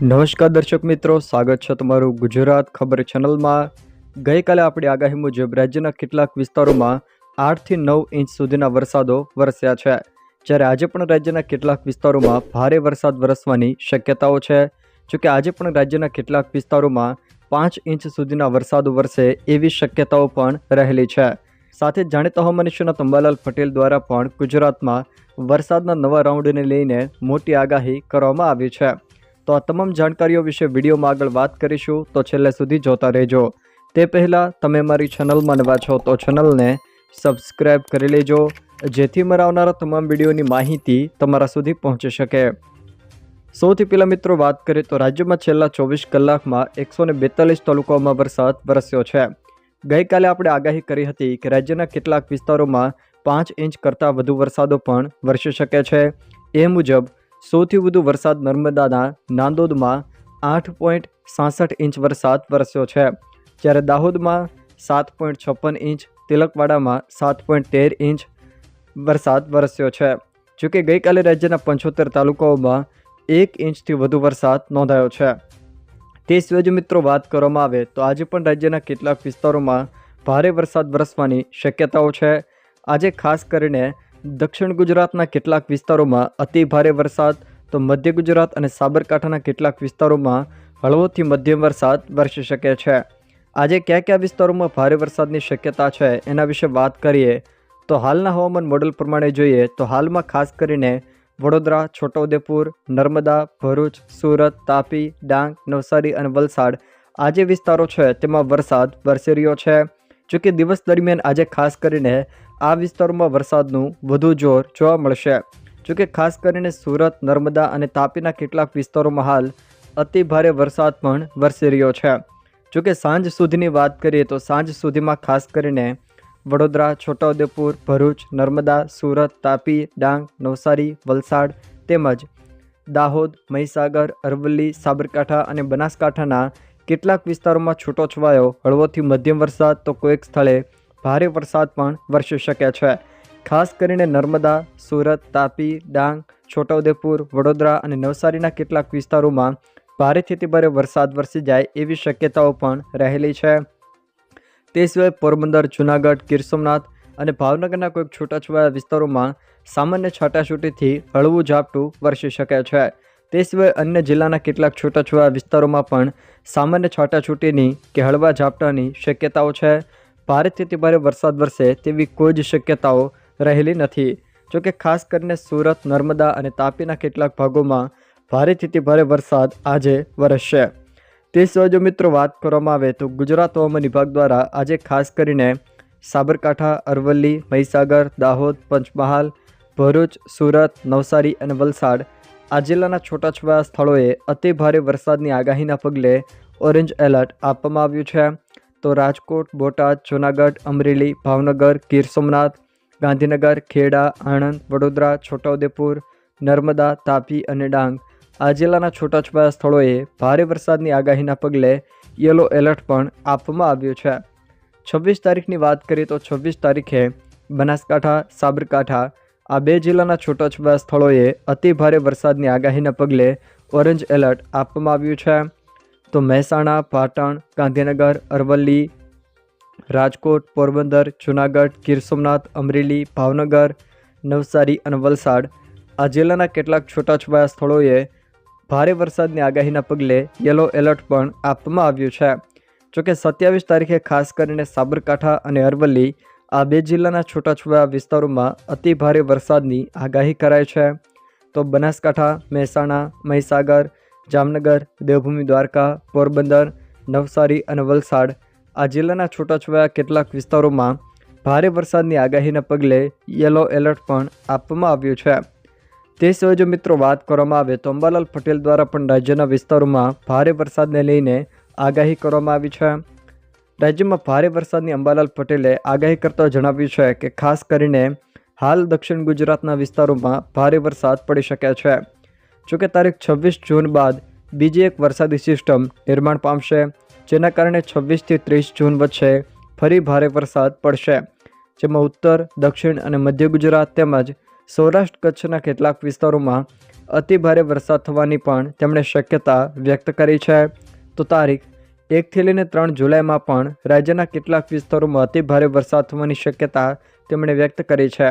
નમસ્કાર દર્શક મિત્રો, સ્વાગત છે તમારું ગુજરાત ખબર ચેનલમાં. ગઈકાલે આપણી આગાહી મુજબ રાજ્યના કેટલાક વિસ્તારોમાં આઠથી નવ ઇંચ સુધીના વરસાદો વરસ્યા છે. જ્યારે આજે પણ રાજ્યના કેટલાક વિસ્તારોમાં ભારે વરસાદ વરસવાની શક્યતાઓ છે. જોકે આજે પણ રાજ્યના કેટલાક વિસ્તારોમાં પાંચ ઇંચ સુધીના વરસાદ વરસે એવી શક્યતાઓ પણ રહેલી છે. સાથે જાણીતા હવામાન નિષ્ણાત અંબાલાલ પટેલ દ્વારા પણ ગુજરાતમાં વરસાદના નવા રાઉન્ડને લઈને મોટી આગાહી કરવામાં આવી છે. તો આ તમામ જાણકારીઓ વિશે વિડીયોમાં આગળ વાત કરીશું. તો છેલ્લે સુધી જોતા રહેજો. તે પહેલાં તમે મારી ચેનલમાં નવા છો તો ચેનલને સબસ્ક્રાઈબ કરી લેજો. જેથી મારા આવનારા તમામ વિડીયોની માહિતી તમારા સુધી પહોંચી શકે. સૌથી પહેલાં મિત્રો વાત કરીએ તો રાજ્યમાં છેલ્લા ચોવીસ કલાકમાં એકસો ને બેતાલીસ તાલુકાઓમાં વરસાદ વરસ્યો છે. ગઈકાલે આપણે આગાહી કરી હતી કે રાજ્યના કેટલાક વિસ્તારોમાં પાંચ ઇંચ કરતાં વધુ વરસાદો પણ વરસી શકે છે. એ મુજબ સૌથી વધુ વરસાદ નર્મદાના નાંદોદમાં આઠ પોઈન્ટ સાસઠ ઇંચ વરસાદ વરસ્યો છે. જ્યારે દાહોદમાં સાત પોઈન્ટ છપ્પન ઇંચ, તિલકવાડામાં સાત પોઈન્ટ તેર ઇંચ વરસાદ વરસ્યો છે. જોકે ગઈકાલે રાજ્યના પંચોતેર તાલુકાઓમાં એક ઇંચથી વધુ વરસાદ નોંધાયો છે. તે સિવાય જો મિત્રો વાત કરવામાં આવે તો આજે પણ રાજ્યના કેટલાક વિસ્તારોમાં ભારે વરસાદ વરસવાની શક્યતાઓ છે. આજે ખાસ કરીને દક્ષિણ ગુજરાતના કેટલાક વિસ્તારોમાં અતિ ભારે વરસાદ, તો મધ્ય ગુજરાત અને સાબરકાંઠાના કેટલાક વિસ્તારોમાં હળવોથી મધ્યમ વરસાદ વરસી શકે છે. આજે કયા કયા વિસ્તારોમાં ભારે વરસાદની શક્યતા છે એના વિશે વાત કરીએ, તો હાલના હવામાન મોડેલ પ્રમાણે જોઈએ, તો હાલમાં ખાસ કરીને વડોદરા, છોટાઉદેપુર, નર્મદા, ભરૂચ, સુરત, તાપી, ડાંગ, નવસારી અને વલસાડ આ જે વિસ્તારો છે તેમાં વરસાદ વરસી રહ્યો છે. જોકે દિવસ દરમિયાન આજે ખાસ કરીને આ વિસ્તારોમાં વરસાદનું વધુ જોર જોવા મળશે. જોકે ખાસ કરીને સુરત, નર્મદા અને તાપીના કેટલાક વિસ્તારોમાં હાલ અતિ ભારે વરસાદ પણ વરસી રહ્યો છે. જોકે સાંજ સુધીની વાત કરીએ તો સાંજ સુધીમાં ખાસ કરીને વડોદરા, છોટાઉદેપુર, ભરૂચ, નર્મદા, સુરત, તાપી, ડાંગ, નવસારી, વલસાડ તેમજ દાહોદ, મહીસાગર, અરવલ્લી, સાબરકાંઠા અને બનાસકાંઠાના કેટલાક વિસ્તારોમાં છૂટોછવાયો હળવોથી મધ્યમ વરસાદ તો કોઈક સ્થળે ભારે વરસાદ પણ વરસી શકે છે. ખાસ કરીને નર્મદા, સુરત, તાપી, ડાંગ, છોટાઉદેપુર, વડોદરા અને નવસારીના કેટલાક વિસ્તારોમાં ભારેથી ભારે વરસાદ વરસી જાય એવી શક્યતાઓ પણ રહેલી છે. તે સિવાય પોરબંદર, જૂનાગઢ, ગીર સોમનાથ અને ભાવનગરના કોઈક છૂટાછવાયા વિસ્તારોમાં સામાન્ય છાટાછૂટીથી હળવું ઝાપટું વરસી શકે છે. તે સિવાય અન્ય જિલ્લાના કેટલાક છૂટાછવાયા વિસ્તારોમાં પણ સામાન્ય છાટાછૂટીની કે હળવા ઝાપટાની શક્યતાઓ છે. ભારેથી ભારે વરસાદ વરસે તેવી કોઈ જ શક્યતાઓ રહેલી નથી. જોકે ખાસ કરીને સુરત, નર્મદા અને તાપીના કેટલાક ભાગોમાં ભારેથી ભારે વરસાદ આજે વરસશે. તે સિવાય જો મિત્રો વાત કરવામાં આવે તો ગુજરાત હવામાન વિભાગ દ્વારા આજે ખાસ કરીને સાબરકાંઠા, અરવલ્લી, મહીસાગર, દાહોદ, પંચમહાલ, ભરૂચ, સુરત, નવસારી અને વલસાડ આ જિલ્લાના છૂટાછવાયા સ્થળોએ અતિ ભારે વરસાદની આગાહીના પગલે ઓરેન્જ એલર્ટ આપવામાં આવ્યું છે. તો રાજકોટ, બોટાદ, જૂનાગઢ, અમરેલી, ભાવનગર, ગીર સોમનાથ, ગાંધીનગર, ખેડા, આણંદ, વડોદરા, છોટાઉદેપુર, નર્મદા, તાપી અને ડાંગ. આ જિલ્લાના છૂટાછવાયા સ્થળોએ ભારે વરસાદની આગાહીના પગલે યલો એલર્ટ પણ આપવામાં આવ્યું છે. છવ્વીસ તારીખની વાત કરીએ તો છવ્વીસ તારીખે બનાસકાંઠા, સાબરકાંઠા આ બે જિલ્લાના છૂટાછવાયા સ્થળોએ અતિ ભારે વરસાદની આગાહીના પગલે ઓરેન્જ એલર્ટ આપવામાં આવ્યું છે. તો મહેસાણા, પાટણ, ગાંધીનગર, અરવલ્લી, રાજકોટ, પોરબંદર, જૂનાગઢ, ગીર સોમનાથ, અમરેલી, ભાવનગર, નવસારી અને વલસાડ. આ જિલ્લાના કેટલાક છૂટાછવાયા સ્થળોએ ભારે વરસાદની આગાહીના પગલે યલો એલર્ટ પણ આપવામાં આવ્યું છે. જોકે સત્યાવીસ તારીખે ખાસ કરીને સાબરકાંઠા અને અરવલ્લી આ બે જિલ્લાના છૂટાછવાયા વિસ્તારોમાં અતિ ભારે વરસાદની આગાહી કરાઈ છે. તો બનાસકાંઠા, મહેસાણા, મહીસાગર જામનગર, દેવભૂમિ દ્વારકા, પોરબંદર, નવસારી અને વલસાડ. આ જિલ્લાના છૂટાછવાયા કેટલાક વિસ્તારોમાં ભારે વરસાદની આગાહીના પગલે યલો એલર્ટ પણ આપવામાં આવ્યું છે. તે સિવાય જો મિત્રો વાત કરવામાં આવે તો અંબાલાલ પટેલ દ્વારા પણ રાજ્યના વિસ્તારોમાં ભારે વરસાદને લઈને આગાહી કરવામાં આવી છે. રાજ્યમાં ભારે વરસાદની અંબાલાલ પટેલે આગાહી કરતા જણાવ્યું છે કે ખાસ કરીને હાલ દક્ષિણ ગુજરાતના વિસ્તારોમાં ભારે વરસાદ પડી શકે છે. જોકે તારીખ છવ્વીસ જૂન બાદ બીજી એક વરસાદી સિસ્ટમ નિર્માણ પામશે, જેના કારણે છવ્વીસથી ત્રીસ જૂન વચ્ચે ફરી ભારે વરસાદ પડશે. જેમાં ઉત્તર, દક્ષિણ અને મધ્ય ગુજરાત તેમજ સૌરાષ્ટ્ર કચ્છના કેટલાક વિસ્તારોમાં અતિ ભારે વરસાદ થવાની પણ તેમણે શક્યતા વ્યક્ત કરી છે. તો તારીખ એકથી લઈને ત્રણ જુલાઈમાં પણ રાજ્યના કેટલાક વિસ્તારોમાં અતિભારે વરસાદ થવાની શક્યતા તેમણે વ્યક્ત કરી છે.